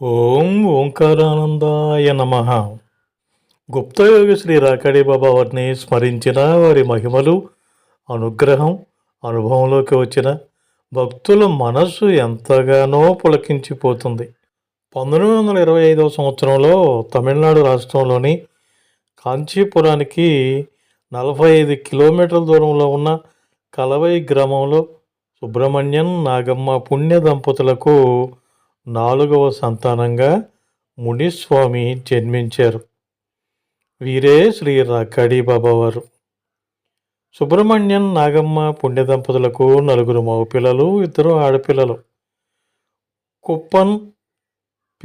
ఓం ఓంకారానందాయ నమ. గుప్తయోగి శ్రీ రాకాడి బాబా వారిని స్మరించిన వారి మహిమలు అనుగ్రహం అనుభవంలోకి వచ్చిన భక్తుల మనస్సు ఎంతగానో పులకించిపోతుంది. పంతొమ్మిది వందల ఇరవై ఐదవ సంవత్సరంలో తమిళనాడు రాష్ట్రంలోని కాంచీపురానికి నలభై ఐదు కిలోమీటర్ల దూరంలో ఉన్న కలవై గ్రామంలో సుబ్రహ్మణ్యం నాగమ్మ పుణ్య దంపతులకు నాలుగవ సంతానంగా మునిస్వామి జన్మించారు. వీరే శ్రీ రక్కడి బాబావారు. సుబ్రహ్మణ్యం నాగమ్మ పుణ్య దంపతులకు నలుగురు మగపిల్లలు ఇద్దరు ఆడపిల్లలు. కుప్పన్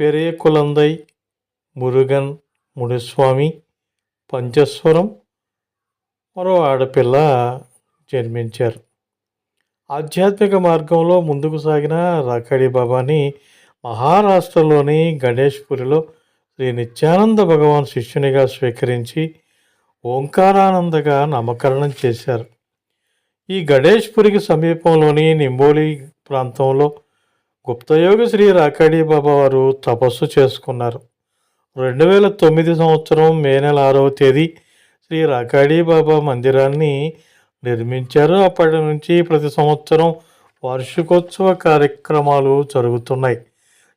పెరే కులందై మురుగన్ మునిస్వామి పంచస్వరం మరో ఆడపిల్ల జన్మించారు. ఆధ్యాత్మిక మార్గంలో ముందుకు సాగిన రాకాడి బాబాని మహారాష్ట్రలోని గణేష్పురిలో శ్రీ నిత్యానంద భగవాన్ శిష్యునిగా స్వీకరించి ఓంకారానందగా నామకరణం చేశారు. ఈ గణేష్పురికి సమీపంలోని నింబోలి ప్రాంతంలో గుప్తయోగి శ్రీ రాకాడి బాబా వారు తపస్సు చేసుకున్నారు. రెండు వేల తొమ్మిది సంవత్సరం మే నెల ఆరవ తేదీ శ్రీ రాకాడి బాబా మందిరాన్ని నిర్మించారు. అప్పటి నుంచి ప్రతి సంవత్సరం వార్షికోత్సవ కార్యక్రమాలు జరుగుతున్నాయి.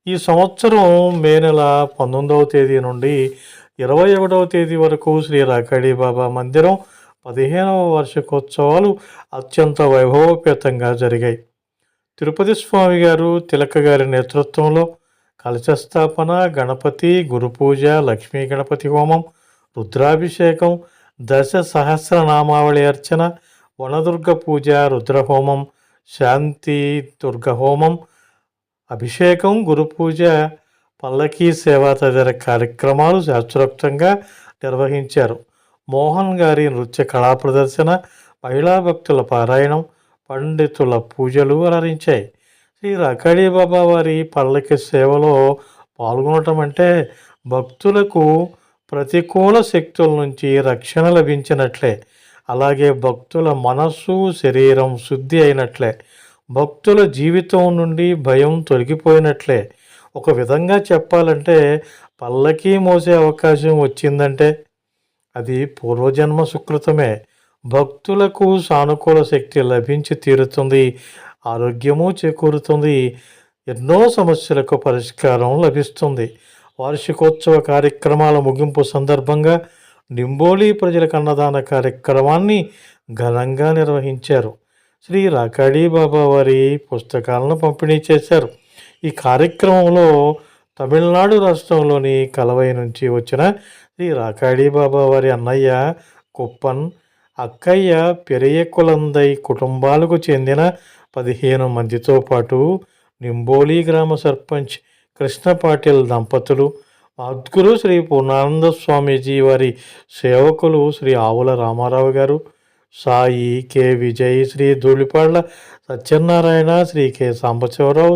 ఈ సంవత్సరం మే నెల పంతొమ్మిదవ తేదీ నుండి ఇరవై ఒకటవ తేదీ వరకు శ్రీ రాకాడి బాబా మందిరం పదిహేనవ వార్షికోత్సవాలు అత్యంత వైభవోపేతంగా జరిగాయి. తిరుపతి స్వామి గారు తిలక గారి నేతృత్వంలో కలశస్థాపన గణపతి గురుపూజ లక్ష్మీ గణపతి హోమం రుద్రాభిషేకం దశ సహస్రనామావళి అర్చన వనదుర్గ పూజ రుద్రహోమం శాంతి దుర్గ హోమం అభిషేకం గురు పూజ పల్లకీ సేవా తదితర కార్యక్రమాలు శాస్త్రోక్తంగా నిర్వహించారు. మోహన్ గారి నృత్య కళా ప్రదర్శన మహిళా భక్తుల పారాయణం పండితుల పూజలు అలరించాయి. శ్రీ రకడీ బాబా వారి పల్లకి సేవలో పాల్గొనటం అంటే భక్తులకు ప్రతికూల శక్తుల నుంచి రక్షణ లభించినట్లే. అలాగే భక్తుల మనస్సు శరీరం శుద్ధి అయినట్లే. భక్తుల జీవితం నుండి భయం తొలగిపోయినట్లే. ఒక విధంగా చెప్పాలంటే పల్లకి మోసే అవకాశం వచ్చిందంటే అది పూర్వజన్మ సుకృతమే. భక్తులకు సానుకూల శక్తి లభించి తీరుతుంది ఆరోగ్యము చేకూరుతుంది ఎన్నో సమస్యలకు పరిష్కారం లభిస్తుంది. వార్షికోత్సవ కార్యక్రమాల ముగింపు సందర్భంగా నింబోలి ప్రజలకు అన్నదాన కార్యక్రమాన్ని ఘనంగా నిర్వహించారు. శ్రీ రాకాడి బాబా వారి పుస్తకాలను పంపిణీ చేశారు. ఈ కార్యక్రమంలో తమిళనాడు రాష్ట్రంలోని కలవై నుంచి వచ్చిన శ్రీ రాకాడి బాబా వారి అన్నయ్య కుప్పన్ అక్కయ్య పెరియ కులందై కుటుంబాలకు చెందిన పదిహేను మందితో పాటు నింబోలి గ్రామ సర్పంచ్ కృష్ణ పాటిల్ దంపతులు మద్గురు శ్రీ పూర్ణానంద స్వామీజీ వారి సేవకులు Shri Avula Ramarao garu Sai K Vijay Shri Dhulipalla Satyanarayana Shri K Sambasivarao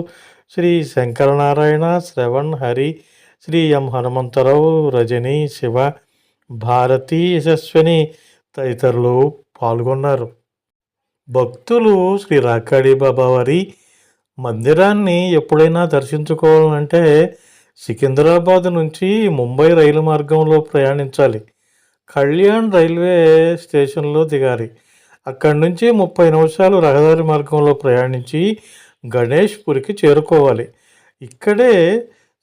Shri Shankaranarayana Shravan Hari Shri M Hanumantharao Rajani Siva Bharathi Yashaswini తదితరులు పాల్గొన్నారు. భక్తులు శ్రీ రాకాడి బాబా వారి మందిరాన్ని ఎప్పుడైనా దర్శించుకోవాలంటే సికింద్రాబాద్ నుంచి ముంబై రైలు మార్గంలో ప్రయాణించాలి. కళ్యాణ్ రైల్వే స్టేషన్లో దిగాలి. అక్కడి నుంచి ముప్పై నిమిషాలు రహదారి మార్గంలో ప్రయాణించి గణేష్పురికి చేరుకోవాలి. ఇక్కడే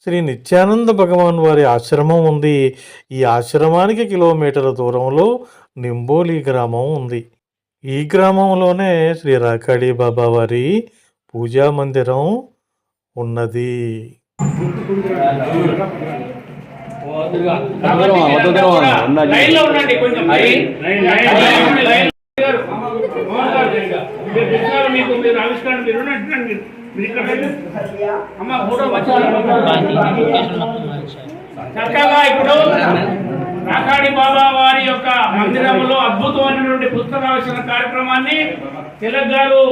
శ్రీ నిత్యానంద భగవాన్ వారి ఆశ్రమం ఉంది. ఈ ఆశ్రమానికి కిలోమీటర్ల దూరంలో నింబోలి గ్రామం ఉంది. ఈ గ్రామంలోనే శ్రీ రాకాడి బాబా వారి పూజా మందిరం ఉన్నది. మీకు మీరు ఆవిష్కరణ మీరు. అమ్మ ఫోటో చక్కగా ఇప్పుడు రాకాడి బాబా వారి యొక్క మందిరంలో అద్భుతమైనటువంటి పుస్తకావిష్కరణ కార్యక్రమాన్ని తిలక్ గారు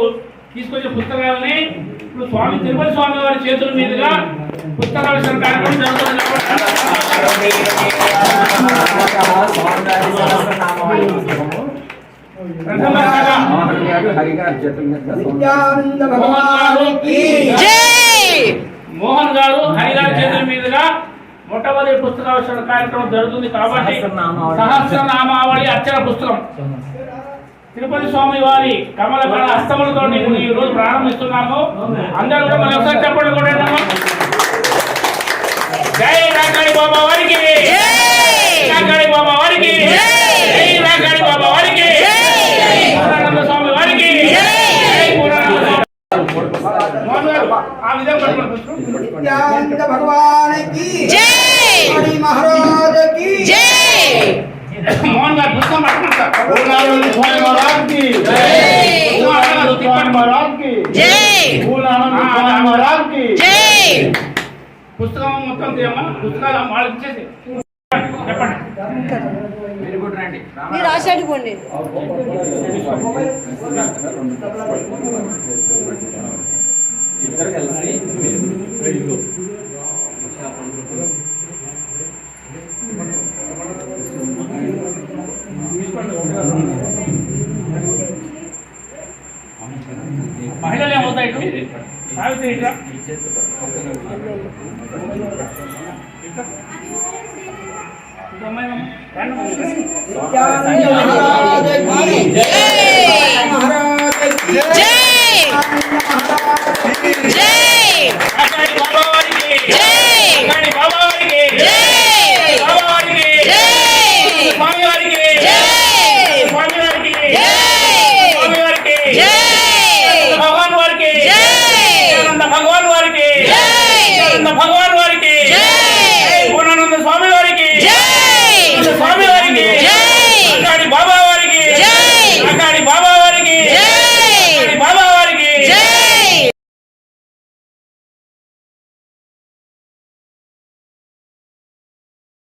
తీసుకొచ్చే పుస్తకాలని ఇప్పుడు స్వామి తిరుపతి స్వామి వారి చేతుల మీదుగా పుస్తకావిష్కరణ కార్యక్రమం మోహన్ గారు జై! మోహన్ గారు హరిగారి చేతుల మీద మొట్టమొదటి పుస్తకావిష్కరణ కార్యక్రమం జరుగుతుంది కాబట్టి సహస్రనామావళి. సహస్రనామావళి అక్షర పుస్తకం. తిరుపతి స్వామి వారి కమల కళ హస్తములతో ఈ రోజు ప్రారంభిస్తున్నాము. అందరూ కూడా మళ్ళీ ఒకసారి చెప్పండి కూడా జై రాకాడి బాబా వారికి. రాకాడి బాబా వారికి. జై రాకాడి బాబా వారికి. స్వామి వారికి. ఆ విధంగా భగవానికి మోహన్ గారు పుస్తకం పట్టుకుంటారు పుస్తకం మొత్తం పుస్తకాలు వాళ్ళకి ఇచ్చేసి చెప్పండి. మీరు ఆ సైడ్ పోండి. మహిళలు ఏమవుతాయి సావిత్రి ఇట్లా ఇట్లా.